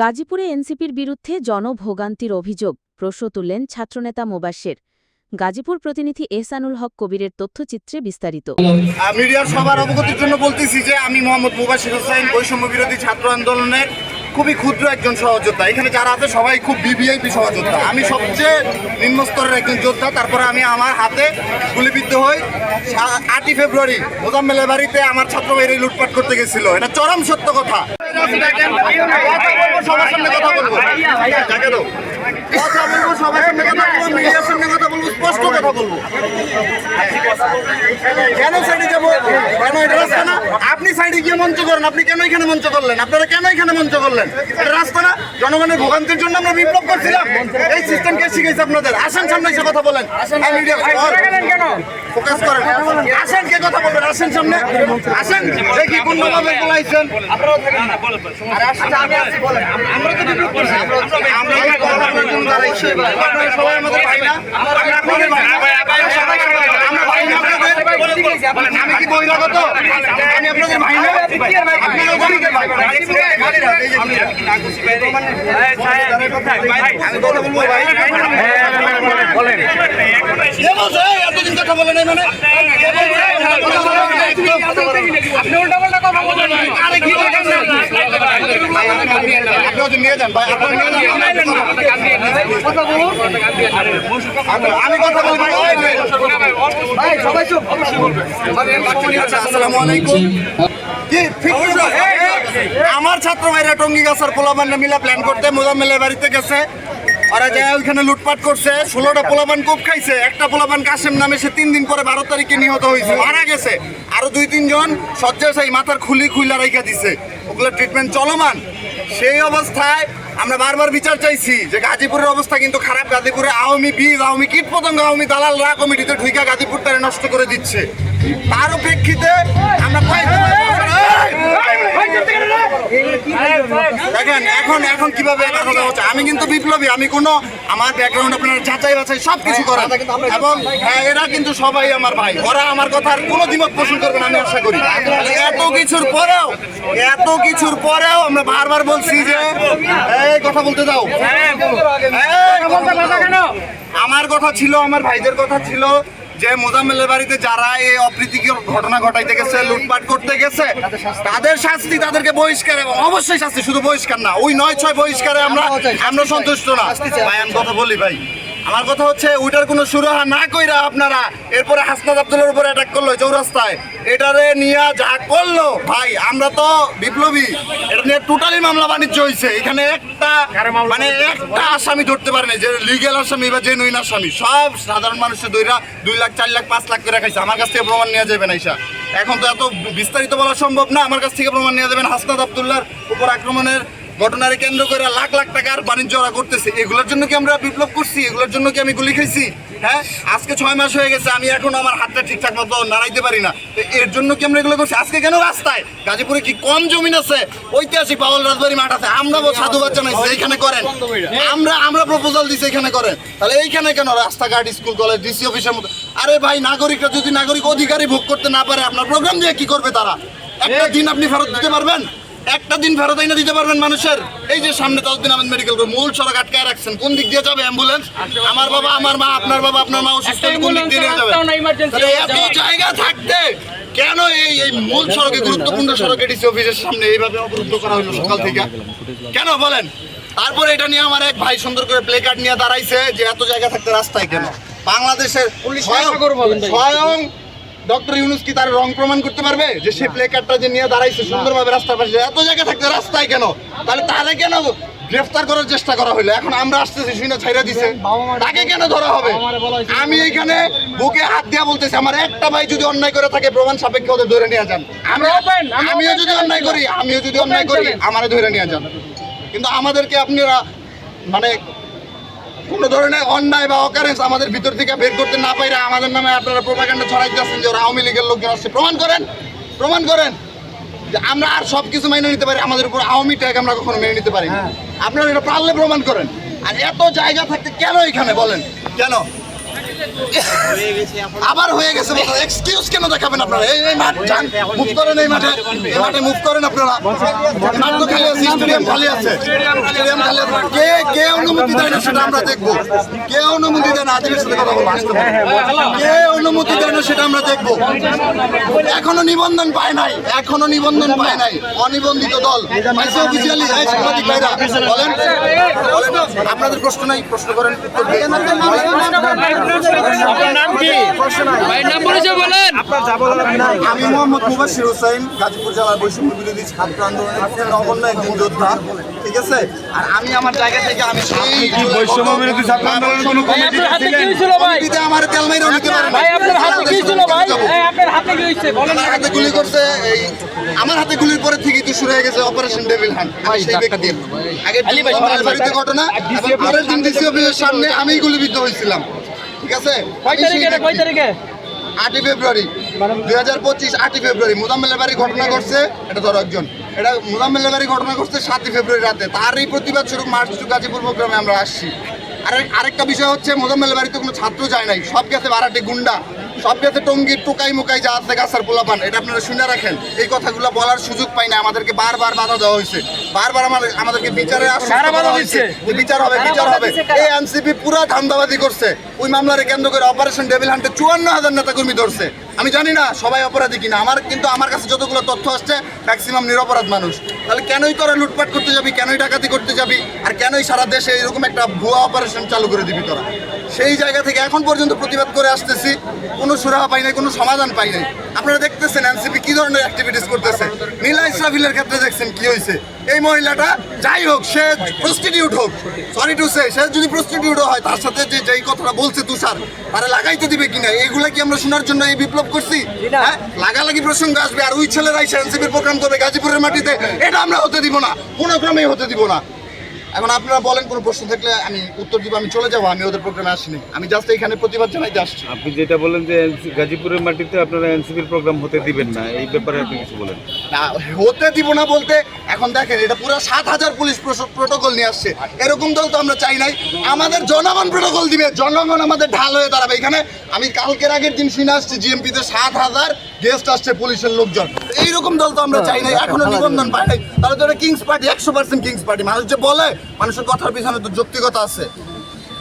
গাজীপুরে এনসিপির বিরুদ্ধে জনভোগান্তির অভিযোগ, প্রশ্ন তুললেন ছাত্রনেতা মোবাশ্বের গাজীপুর প্রতিনিধি এহসানুল হক কবিরের তথ্যচিত্রে বিস্তারিত। মিডিয়ার সবার অবগতির জন্য বলতেছি যে আমি মোহাম্মদ মুবাশির হোসেন, বৈষম্য বিরোধী ছাত্র আন্দোলনের খুবই ক্ষুদ্র একজন সহযোদ্ধা। এখানে যারা আছে সবাই খুব বিবিআইপি সহযোদ্ধা। আমি সবচেয়ে নিম্ন স্তরের একজন যোদ্ধা, তারপরে আমি আমার হাতে গুলিবিদ্ধ হই। আটই ফেব্রুয়ারি মোজাম্মেলের বাড়িতে আমার ছাত্র ভাইরা লুটপাট করতে গেছিল। এটা চরম সত্য কথা। সবার সামনে কথা বলব। কথা বলব সবার সামনে কথা বলব মিডিয়ার সামনে কথা বলব স্পষ্ট কথা বলব। কেন সাইডে যাব? কেন এটা রাস্তা না? আপনি সাইডে গিয়ে মঞ্চ করেন আপনি কেন এখানে মঞ্চ করলেন? আপনারা কেন এখানে মঞ্চ করলেন? এটা রাস্তা জনগণের ভোগান্তির জন্য আমরা বিপ্লব করছিলাম। এই সিস্টেম কে শিখেছে আপনাদের। আসেন সামনে এসে কথা বলেন। ফোকাস করেন। আসেন কে কথা বলবেন? আসেন সামনে। আসেন। দেখি কোন ভাবে বলাইছেন। আমরা সবাই আমাদের ভাই না আমরা আপনাদের ভাই না আমরা ভাই না আপনাদের আমি কি বহিরাগত আমি আপনাদের ভাই না আপনারা গরিবের ভাই কথা বলে নাই মানে আমি- কথা বলব আসসালামু আলাইকুম কি আমার ছাত্র ভাইরা টঙ্গি গাছার পোলাবান মিলা প্ল্যান করতে, মোজাম্মেলের বাড়িতে গেছে। ওরা যায় ওইখানে লুটপাট করছে ষোলোটা পোলাবান কোপ খাইছে একটা পোলাবান কাশেম নামে সে তিন দিন পরে বারো তারিখে নিহত হয়েছে। মারা গেছে। আরও দুই তিনজন শয্যাশায়ী মাথার খুলি খুইলা দিছে। ওগুলো ট্রিটমেন্ট চলমান। সেই অবস্থায় আমরা বারবার বিচার চাইছি যে গাজীপুরের অবস্থা কিন্তু খারাপ। গাজীপুরে আওয়ামী বীজ আওয়ামী কীট পতঙ্গ আওয়ামী দালালরা কমিটিতে ঢুইকা গাজীপুরটারে নষ্ট করে দিচ্ছে। তার প্রেক্ষিতে আমরা কয়েকদিন দেখেন এখন এখন কীভাবে এটা হচ্ছে? আমি কিন্তু বিপ্লবী আমি কোনো আমার ব্যাকগ্রাউন্ড আপনার যাচাই বাছাই সব কিছু করেন। এবং হ্যাঁ, এরা কিন্তু সবাই আমার ভাই। ওরা আমার কথার কোনো দ্বিমত পোষণ করবে না আমি আশা করি। এত কিছুর পরেও এত কিছুর পরেও আমরা বারবার বলছি যে এই কথা বলতে দাও। এই, কথা বলতে দাও। আমার কথা ছিল আমার ভাইদের কথা ছিল। যে মোজাম্মেলের বাড়িতে যারা এই অপ্রীতিকর ঘটনা ঘটাইতে গেছে লুটপাট করতে গেছে তাদের শাস্তি তাদেরকে বহিষ্কার এবং অবশ্যই শাস্তি শুধু বহিষ্কার না ওই নয় ছয় বহিষ্কারে আমরা আমরা সন্তুষ্ট না। ভাই আমি কথা বলি ভাই। আমার কথা হচ্ছে ওইটার কোনো সুরাহা না কইরা আপনারা এরপরে হাসনাত আব্দুলের উপরে অ্যাটাক করল চৌরাস্তায়। এটারে নিয়ে যা করল ভাই আমরা তো বিপ্লবী। এটা নিয়ে টোটালি মামলা বাণিজ্য হয়েছে এখানে একটা মানে একটা আসামি ধরতে পারে না যে লিগেল আসামি বা জেনুইন আসামি। সব সাধারণ মানুষের দইরা দুই লাখ চার লাখ পাঁচ লাখ করে খাইছে। আমার কাছ থেকে প্রমাণ নেওয়া যাবে না ঈশা। এখন তো এত বিস্তারিত বলা সম্ভব না। আমার কাছ থেকে প্রমাণ নেওয়া যাবে না হাসনাত আব্দুল্লাহর উপর আক্রমণের ঘটনারে কেন্দ্র করে লাখ লাখ টাকার বাণিজ্য ওরা করতেছে। এগুলোর জন্য কি আমরা বিপ্লব করছি? এগুলোর জন্য কি আমি গুলি খাইছি? হ্যাঁ? আজকে ছয় মাস হয়ে গেছে আমি এখন আমার হাতটা ঠিকঠাক মতো নাড়াইতে পারি না। তো এর জন্য কি আমরা এগুলো করছি? আজকে কেন রাস্তায়? গাজীপুরে কি কম জমিন আছে? ঐতিহাসিক পাওয়াল রাজবাড়ি মাঠ আছে। আমরা বল সাধুবাদ জানাইছি এইখানে করেন। আমরা আমরা প্রপোজাল দিছি এখানে করেন। তাহলে এইখানে কেন রাস্তাঘাট স্কুল কলেজ ডিসি অফিসের মতো আরে ভাই নাগরিকরা যদি নাগরিক অধিকারী ভোগ করতে না পারে আপনার প্রোগ্রাম দিয়ে কি করবে তারা? একটা দিন আপনি ফেরত দিতে পারবেন? একটা দিন ফেরত এনে দিতে পারবেন মানুষের। এই যে সামনে দশ দিন আহমেদ মেডিকেল করে মূল সড়ক আটকায় রাখছেন। কোন দিক দিয়ে যাবে অ্যাম্বুলেন্স আমার বাবা আমার মা আপনার বাবা আপনার মা অসুস্থ কোন দিক দিয়ে যাবে? এত জায়গা থাকতে কেন এই এই মূল সড়কে গুরুত্বপূর্ণ সড়কে ডিসি অফিসের সামনে এইভাবে অবরুদ্ধ করা হলো সকাল থেকে। কেন বলেন? তারপরে এটা নিয়ে আমার এক ভাই সুন্দর করে প্লে কার্ড নিয়ে দাঁড়াইছে যে এত জায়গা থাকতে রাস্তায় কেন? বাংলাদেশের স্বয়ং ডক্টর ইউনুস কি তার রং প্রমাণ করতে পারবে? যে সে প্লে কার্ডটা যে নিয়ে দাঁড়াইছে সুন্দরভাবে রাস্তার পাশে এত জায়গা থাকতে রাস্তায় কেন? তাহলে তারে কেন গ্রেফতার করার চেষ্টা করা হলো? এখন আমরা আসতেছি শুনে ছাইরা দিছে। তাকে কেন ধরা হবে? আমি এখানে বুকে হাত দিয়া বলতেছি আমার একটা ভাই যদি অন্যায় করে থাকে প্রমাণ সাপেক্ষে ওদের ধরে নিয়ে যান। আমিও যদি অন্যায় করি আমিও যদি অন্যায় করি আমারে ধরে নিয়ে যান। কিন্তু আমাদেরকে আপনারা মানে কোনো ধরনের অন্যায় বা অকারেন্স আমাদের ভিতর থেকে বের করতে না পাইরা আমাদের নামে আপনারা প্রোপাগান্ডা ছড়াইতে আসছেন যে ওরা আওয়ামী লীগের লোকজন আসছে। প্রমাণ করেন প্রমাণ করেন যে আমরা আর সব কিছু মেনে নিতে পারি আমাদের উপর আওয়ামী ট্যাগ আমরা কখনো মেনে নিতে পারি না। আপনারা এটা পারলে প্রমাণ করেন। আর এত জায়গা থাকতে কেন এখানে বলেন? কেন? আবার হয়ে গেছে এক্সকিউজ কেন দেখাবেন আপনারা? এই এই মাঠ যান মুভ করেন এই মাঠে এই মাঠে মুভ করেন আপনারা। মাঠ তো খালি আছে স্টেডিয়াম খালি আছে। স্টেডিয়াম খালি আছে। কে কে অনুমতি দেয় না সেটা আমরা দেখব। কে অনুমতি দেয় না আজকের সাথে কথা বলব আসতে। কে অনুমতি দেয় না সেটা আমরা দেখব। এখনও নিবন্ধন পায় নাই, এখনও নিবন্ধন পায় নাই। অনিবন্ধিত দল। পাইছে অফিসিয়ালি এই সাংবাদিক ভাইরা, বলেন। বলেন। আপনাদের প্রশ্ন নাই, প্রশ্ন করেন, উত্তর। আপনার নাম কি? ভাইয়ের নাম পরিচয় বলেন। আমি মোহাম্মদ মুবাশির হোসেন গাজীপুর জেলার বৈষম্য বিরোধী ছাত্র আন্দোলনের নগণ্য একজন যোদ্ধা ঠিক আছে? আর আমি আমার জায়গা থেকে আমি সেই বৈষম্য বিরোধী ছাত্র আন্দোলনের কোনো ভাই আপনার হাতে কি হয়েছিল ভাই? কমিটিতে আমার তেলমাইরাও নিতে পারে ভাই আপনার হাতে কি ছিল ভাই? আপনার হাতে কি হয়েছে? বলেন আমার হাতে গুলি করছে এই আমার হাতে গুলির পরে থেকেই তো শুরু হয়ে গেছে অপারেশন ডেভিল হান্ট আমি সেই ব্যক্তি। আগের দিন আমার বাড়িতে ঘটনা এবং পরের দিন ডিসি অফিসের সামনে আমি গুলিবিদ্ধ হয়েছিলাম। ঠিক আছে? কয় তারিখে কয় তারিখে? আটই ফেব্রুয়ারি। দুই হাজার পঁচিশ আটই ফেব্রুয়ারি। মুজাম্মেলের বাড়ি ঘটনা ঘটছে। এটা ধর একজন। এটা মুজাম্মেলের বাড়ি ঘটনা ঘটছে সাতই ফেব্রুয়ারি রাতে। তার এই প্রতিবাদ স্বরূপ মার্চ টু গাজীপুর প্রোগ্রামে আমরা আসছি। আর আরেকটা বিষয় হচ্ছে মোজাম্মেলের বাড়িতে কোনো ছাত্র যায় নাই। সব গেছে বারাটি গুন্ডা। সব গেছে টঙ্গির টোকাই মুকাই যা আছে গাছার পোলাপান এটা আপনারা শুনে রাখেন। এই কথাগুলো বলার সুযোগ পাই না আমাদেরকে বারবার বাধা দেওয়া হয়েছে। বারবার আমাদের আমাদেরকে বিচারে বিচার হবে বিচার হবে। এই এনসিপি পুরা ধান্দাবাজি করছে। ওই মামলারে কেন্দ্র করে অপারেশন ডেভিল হান্টে চুয়ান্ন হাজার নেতা নেতাকর্মী ধরছে। আমি জানি না সবাই অপরাধী কিনা আমার কিন্তু আমার কাছে যতগুলো তথ্য আসছে ম্যাক্সিমাম নিরপরাধ মানুষ। তাহলে কেনই তোরা লুটপাট করতে যাবি কেনই ডাকাতি করতে যাবি আর কেনই সারা দেশে এরকম একটা ভুয়া অপারেশন চালু করে দিবি তোরা? সেই জায়গা থেকে এখন পর্যন্ত প্রতিবাদ করে আসতেছি। কোনো সুরাহা পাই নাই কোনো সমাধান পাই নাই। আপনারা দেখতেছেন এনসিপি কি ধরনের অ্যাক্টিভিটিস করতেছে। নীলা ইসরাফিলের ক্ষেত্রে দেখছেন কি হয়েছে এই মহিলাটা যাই হোক সে প্রস্টিটিউট হোক সরি টু সে সে যদি প্রস্টিটিউট হয় তার সাথে যে যেই কথাটা বলছে তুষার তারা লাগাইতে দিবে কিনা এইগুলা কি আমরা শোনার জন্য এই বিপ্লব করছি? হ্যাঁ? লাগালাগি প্রসঙ্গ আসবে আর ওই ছেলেরাই সে এনসিপির প্রোগ্রাম করবে গাজীপুরের মাটিতে এটা আমরা হতে দিব না। কোনো ক্রমেই হতে দিব না। এখন আপনারা বলেন কোনো প্রশ্ন থাকলে আমি উত্তর দিব আমি চলে যাব আমি ওদের প্রোগ্রামে আসিনি। আমি জাস্ট এখানে প্রতিবাদ জানাইতে আসছি। আপনি যেটা বলেন যে গাজীপুরের মাটিতে আপনারা এনসিপির প্রোগ্রাম হতে দিবেন না এই ব্যাপারে আপনি কিছু বলেন। না হতে দিব না বলতে এখন দেখেন এটা পুরো সাত হাজার পুলিশ প্রোটোকল নিয়ে আসছে। এরকম দল তো আমরা চাই নাই। আমাদের জনগণ প্রোটোকল দিবে। জনগণ আমাদের ঢাল হয়ে দাঁড়াবে। এখানে আমি কালকের আগের দিন শুনে আসছি জিএমপিতে সাত হাজার গেস্ট আসছে পুলিশের লোকজন। এইরকম দল তো আমরা চাই নাই এখনও নিবন্ধন পাই নাই। তাহলে তো এটা কিংস পার্টি একশো পার্সেন্ট কিংস পার্টি মানুষ যে বলে মানুষের কথার পিছনে তো যৌক্তিকতা আছে।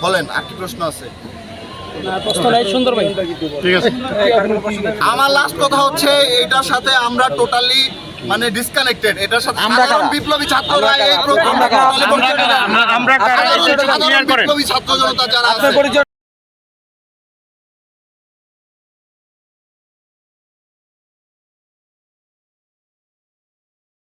বলেন আর কি প্রশ্ন আছে? প্রশ্ন নাই সুন্দর ভাই। আমার লাস্ট কথা হচ্ছে এটার সাথে আমরা টোটালি মানে ডিসকানেক্টেড এটার সাথে সাধারণ বিপ্লবী ছাত্ররা এই প্রোগ্রাম আমরা? আমরা। বিপ্লবী ছাত্র জনতা যারা আছে